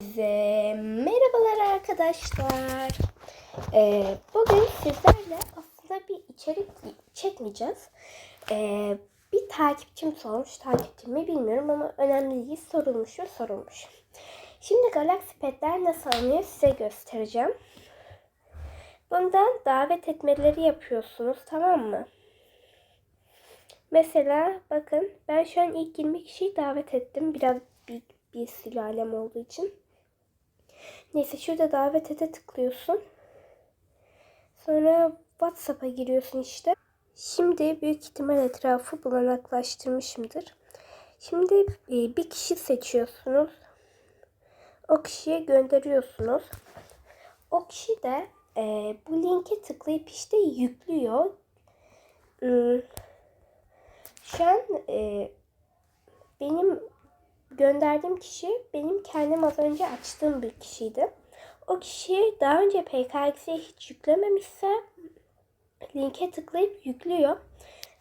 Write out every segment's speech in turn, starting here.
Size merhabalar arkadaşlar. Ee, bugün sizlerle aslında bir içerik çekmeyeceğiz. Ee, bir takipçim sormuş, takipçim mi bilmiyorum ama önemli değil. Sorulmuş mu sorulmuş. Şimdi Galaxy Pet'ler nasıl alınıyor size göstereceğim. Bundan davet etmeleri yapıyorsunuz tamam mı? Mesela bakın ben şu an ilk 20 kişiyi davet ettim. Biraz bir, bir sülalem olduğu için. Neyse şurada davet ete tıklıyorsun. Sonra WhatsApp'a giriyorsun işte. Şimdi büyük ihtimal etrafı bulanaklaştırmışımdır. Şimdi e, bir kişi seçiyorsunuz. O kişiye gönderiyorsunuz. O kişi de e, bu linke tıklayıp işte yüklüyor. Hmm, Şu an e, benim gönderdiğim kişi benim kendim az önce açtığım bir kişiydi. O kişi daha önce PKX'ye hiç yüklememişse linke tıklayıp yüklüyor.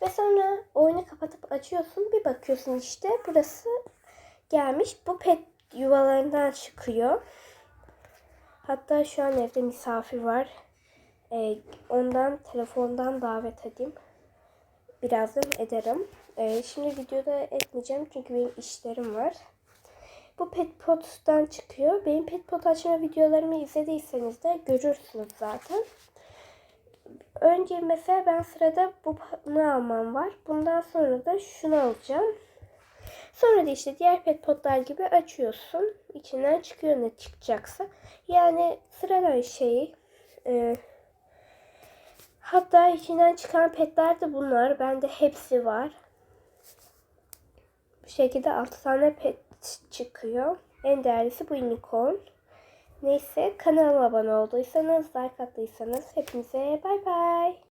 Ve sonra oyunu kapatıp açıyorsun. Bir bakıyorsun işte burası gelmiş. Bu pet yuvalarından çıkıyor. Hatta şu an evde misafir var. Ee, ondan telefondan davet edeyim. Birazdan ederim. Ee, şimdi videoda etmeyeceğim çünkü benim işlerim var. Bu Petpot'tan çıkıyor. Benim Petpot açma videolarımı izlediyseniz de görürsünüz zaten. Önce mesela ben sırada bunu almam var. Bundan sonra da şunu alacağım. Sonra da işte diğer petpotlar gibi açıyorsun. İçinden çıkıyor ne çıkacaksa. Yani sıradan şey. E, hatta içinden çıkan petler de bunlar. Bende hepsi var. Bu şekilde 6 tane pet çıkıyor. En değerlisi bu unicorn. Neyse kanalıma abone olduysanız, like attıysanız hepinize bay bay.